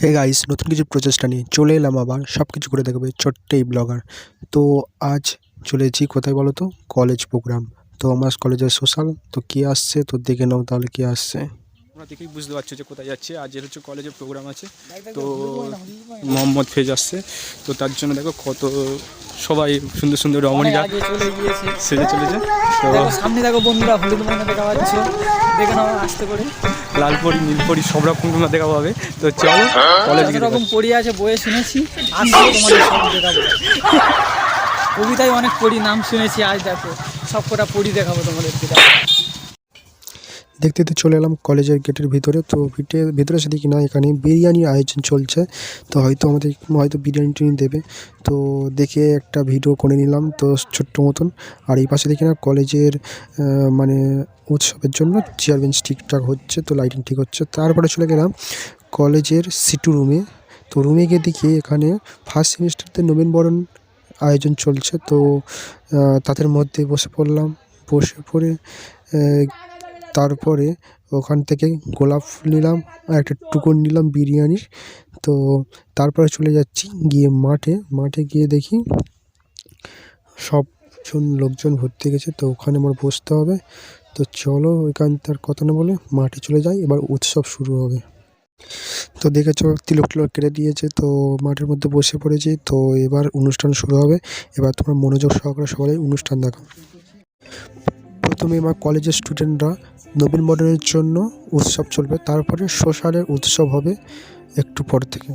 Hey guys নতুন কিছু প্রচেষ্টা নিয়ে চলে এলাম আবার। সব কিছু করে দেখাবে ছোট্ট এই ব্লগার। তো আজ চলেছি কোথায় বলো তো? কলেজ প্রোগ্রাম তো আমার কলেজের সোশ্যাল তো কী আসছে? তো দেখে নাও তাহলে কী আসছে। তোমরা দেখেই বুঝতে পারছ যে কোথায় যাচ্ছে। আজ এর হচ্ছে কলেজে প্রোগ্রাম আছে তো মোহাম্মদ ফেজ আসছে। তো তার জন্য দেখো কত সবাই সুন্দর সুন্দর রমণীরা চলে গিয়েছে। সেজে চলেছে। তো সামনে দেখো বন্ধুরা হলুদ ময়না দেখা পাচ্ছে দেখে নাও আসতে করে লালপরি নীলপরি সব রকম তোমরা দেখা পাবে তো চলো কলেজ গিয়ে রকম পড়ি আছে বইয়ে শুনেছি আজ তোমাদের সব দেখাবো। কবিতায় অনেক পড়ি নাম শুনেছি আজ দেখো সব কটা পড়ি দেখাবো তোমাদের। দেখতে দেখতে চলে এলাম কলেজের গেটের ভিতরে। তো ভিটে, ভিতরে এসে দেখি না, এখানে বিরিয়ানির আয়োজন চলছে। তো হয়তো আমাদের, হয়তো বিরিয়ানি টিরিয়ানি দেবে। তো দেখে একটা ভিডিও করে নিলাম তো ছোট্ট মতন। আর এই পাশে দেখি না, কলেজের মানে উৎসবের জন্য চেয়ার বেঞ্চ ঠিকঠাক হচ্ছে তো লাইটিং ঠিক হচ্ছে। তারপরে চলে গেলাম কলেজের সিটু রুমে তো রুমে গিয়ে দেখি এখানে ফার্স্ট সেমিস্টারতে নবীনবরণ আয়োজন চলছে। তো তাদের মধ্যে বসে পড়লাম, বসে পড়ে তারপরে ওখান থেকে গোলাপ ফুল নিলাম আর একটা টুকুন নিলাম বিরিয়ানির। তো তারপরে চলে যাচ্ছি গিয়ে মাঠে। মাঠে গিয়ে দেখি সবজন লোকজন ভর্তি গেছে, তো ওখানে আমার বসতে হবে। তো চলো ওইখান তার কথা না বলে মাঠে চলে যাই, এবার উৎসব শুরু হবে। তো দেখেছ, তিলক টিলক কেটে দিয়েছে, তো মাঠের মধ্যে বসে পড়েছি। তো এবার অনুষ্ঠান শুরু হবে। এবার তোমার মনোযোগ সহকারে সবাই অনুষ্ঠান দেখো প্রথমে আমার কলেজের স্টুডেন্টরা নবীন মডেলের জন্য উৎসব চলবে, তারপরে সোশ্যালের উৎসব হবে একটু পর থেকে।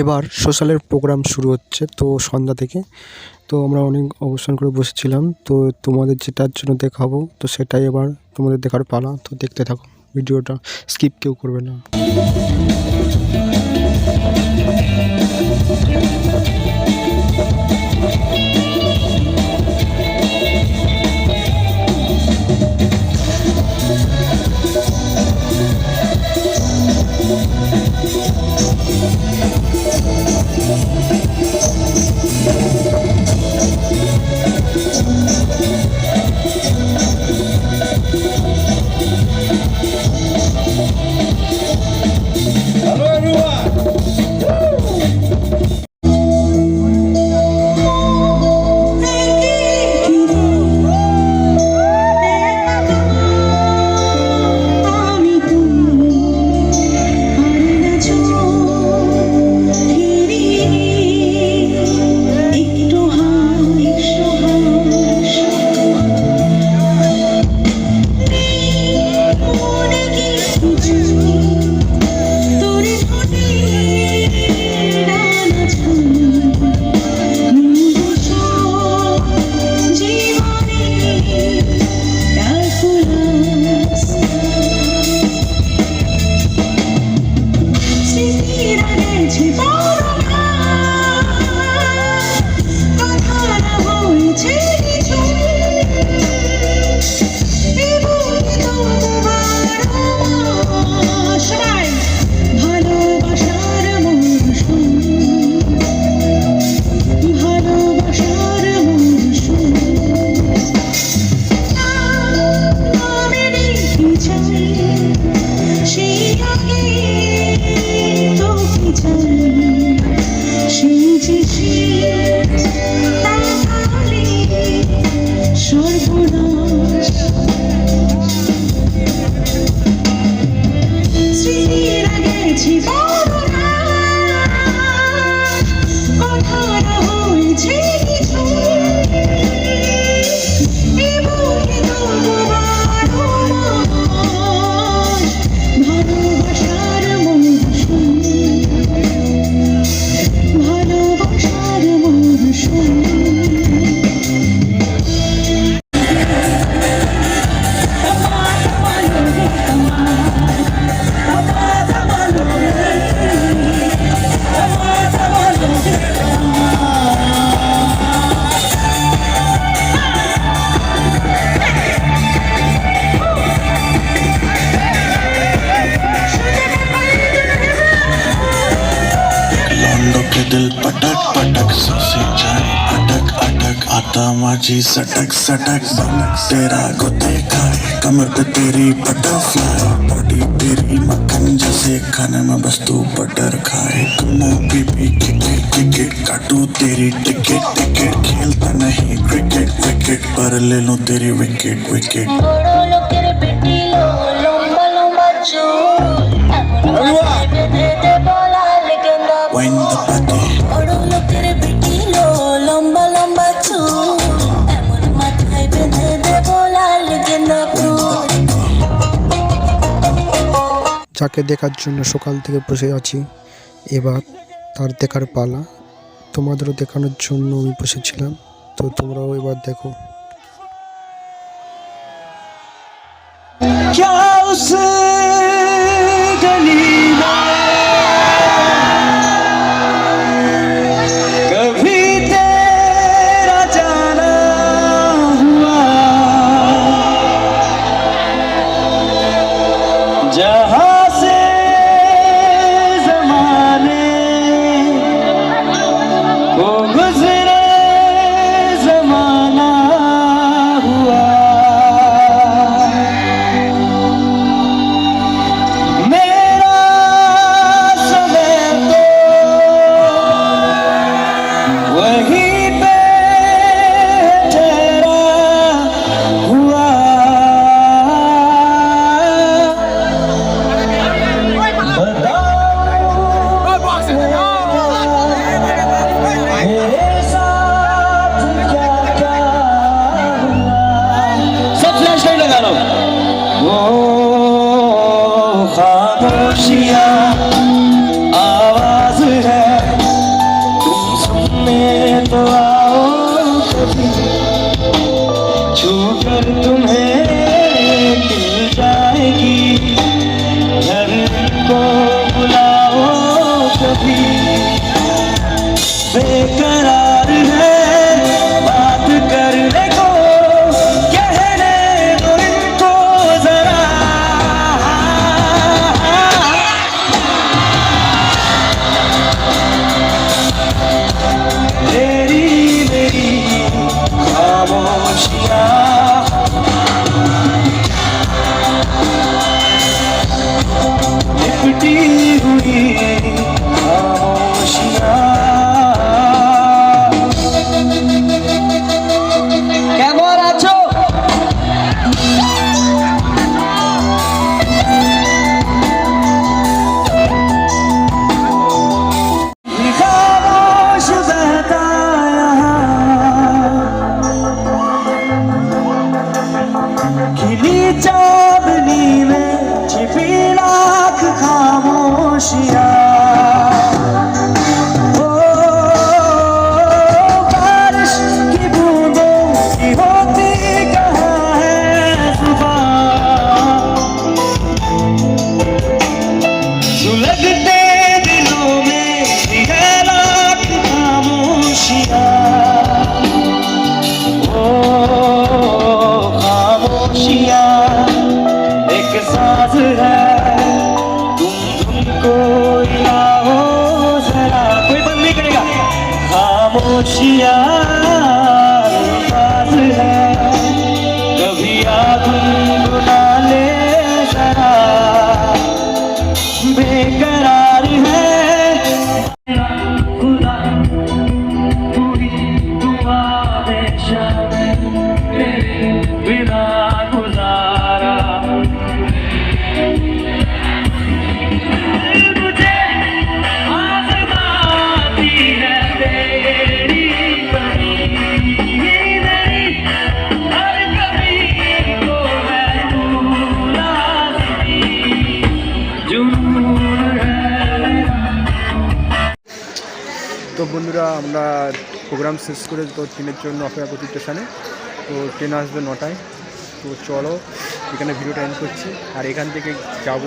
এবার সোশ্যালের প্রোগ্রাম শুরু হচ্ছে, তো সন্ধ্যা থেকে। তো আমরা অনেক অবস্থান করে বসেছিলাম, তো তোমাদের যেটার জন্য দেখাবো, তো সেটাই এবার তোমাদের দেখার পালা। তো দেখতে থাকো, ভিডিওটা স্কিপ কেউ করবে না। Don't be दिल पटक पटक सोसे जाए अटक अटक। आता माझी सटक सटक बनक तेरा को देखा कमर पे तेरी बटरफ्लाई बॉडी तेरी मक्खन जैसे खाने में बस तू बटर खाए। तुमो बीबी क्रिकेट क्रिकेट काटू तेरी टिकट टिकट खेलता नहीं क्रिकेट क्रिकेट पर ले लूँ तेरी विकेट विकेट बड़ो लो तेरे बेटी लो लंबा लंबा चूल যাকে দেখার জন্য সকাল থেকে বসে আছি এবার তার দেখার পালা তোমাদেরও দেখানোর জন্য আমি বসেছিলাম তো তোমরাও এবার দেখো क्या उस என்றும் বসিয়া তো বন্ধুরা, আমরা প্রোগ্রাম শেষ করে তো ট্রেনের জন্য অপেক্ষা করছি স্টেশনে। তো ট্রেন আসবে নটায়। তো চলো, এখানে ভিডিওটা এন্ড করছি। আর এখান থেকে যাব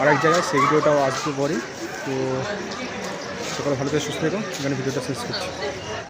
আর এক জায়গায়, সেই ভিডিওটাও আসবে পরে। তো সকাল ভালো থেকে, সুস্থ থেকো। এখানে ভিডিওটা শেষ করছি।